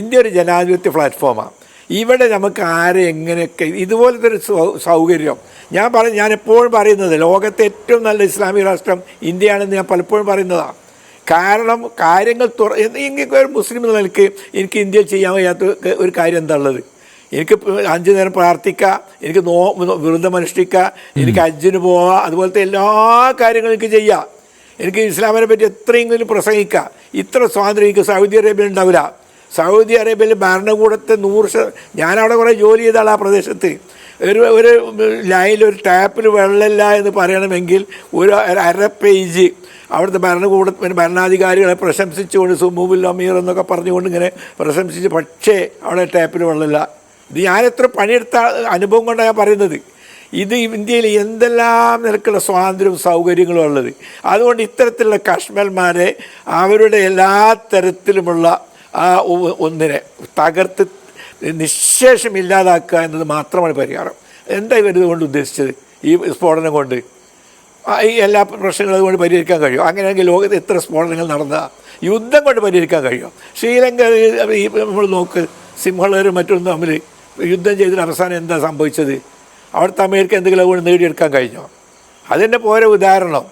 India ഒരു ജനാധിപത്യ പ്ലാറ്റ്ഫോമാണ് ഇവിടെ നമുക്ക് ആരെ എങ്ങനെയൊക്കെ ഇതുപോലത്തെ ഒരു സൗകര്യം. ഞാൻ പറ ഞാൻ എപ്പോഴും പറയുന്നത് ലോകത്തെ ഏറ്റവും നല്ല ഇസ്ലാമിക രാഷ്ട്രം ഇന്ത്യയാണെന്ന് ഞാൻ പലപ്പോഴും പറയുന്നതാണ് കാരണം കാര്യങ്ങൾ തുറ ഒരു മുസ്ലിം എന്ന നിലയ്ക്ക് എനിക്ക് ഇന്ത്യയിൽ ചെയ്യാൻ വയ്യാത്ത ഒരു കാര്യം എന്താ ഉള്ളത് എനിക്ക് അഞ്ചു നേരം പ്രാർത്ഥിക്കാം എനിക്ക് നോ വൃന്ദമനുഷ്ഠിക്കാം എനിക്ക് ഹജ്ജിന് പോവാം അതുപോലത്തെ എല്ലാ കാര്യങ്ങളും എനിക്ക് ചെയ്യാം. എനിക്ക് ഇസ്ലാമിനെ പറ്റി എത്രയെങ്കിലും പ്രസംഗിക്കാം. ഇത്ര സ്വാതന്ത്ര്യം എനിക്ക് സൗദി അറേബ്യ ഉണ്ടാവില്ല. സൗദി അറേബ്യയിൽ ഭരണകൂടത്തെ നൂറ് ഞാനവിടെ കുറേ ജോലി ചെയ്താൽ ആ പ്രദേശത്ത്. ഒരു ഒരു ലൈനിൽ ഒരു ടാപ്പിൽ വെള്ളമില്ല എന്ന് പറയണമെങ്കിൽ ഒരു അര പേജ് അവിടുത്തെ ഭരണകൂട ഭരണാധികാരികളെ പ്രശംസിച്ചുകൊണ്ട് സുമൂബുൽ അമീർ എന്നൊക്കെ പറഞ്ഞുകൊണ്ട് ഇങ്ങനെ പ്രശംസിച്ച് പക്ഷേ അവിടെ ടാപ്പിൽ വെള്ളമില്ല. ഇത് ഞാനെത്ര പണിയെടുത്ത അനുഭവം കൊണ്ടാണ് ഞാൻ പറയുന്നത്. ഇത് ഇന്ത്യയിൽ എന്തെല്ലാം നിരക്കുള്ള സ്വാതന്ത്ര്യവും സൗകര്യങ്ങളും ഉള്ളത് അതുകൊണ്ട് ഇത്തരത്തിലുള്ള കശ്മൽമാരെ അവരുടെ എല്ലാ തരത്തിലുമുള്ള ആ ഒന്നിനെ തകർത്ത് നിശേഷം ഇല്ലാതാക്കുക എന്നത് മാത്രമാണ് പരിഹാരം. എന്താ ഇവർ ഇതുകൊണ്ട് ഉദ്ദേശിച്ചത്? ഈ സ്ഫോടനം കൊണ്ട്? ഈ എല്ലാ പ്രശ്നങ്ങളും അതുകൊണ്ട് പരിഹരിക്കാൻ കഴിയും? അങ്ങനെയാണെങ്കിൽ ലോകത്ത് എത്ര സ്ഫോടനങ്ങൾ നടന്ന യുദ്ധം കൊണ്ട് പരിഹരിക്കാൻ കഴിയും? ശ്രീലങ്ക ഈ നമ്മൾ നോക്ക് സിംഹളരും മറ്റൊന്നും തമ്മിൽ യുദ്ധം ചെയ്തിട്ട് അവസാനം എന്താ സംഭവിച്ചത്? അവിടുത്തെ അമേരിക്ക എന്തെങ്കിലും അതുകൊണ്ട് നേടിയെടുക്കാൻ കഴിഞ്ഞോ? അതിന്റെ പോരെ ഉദാഹരണം.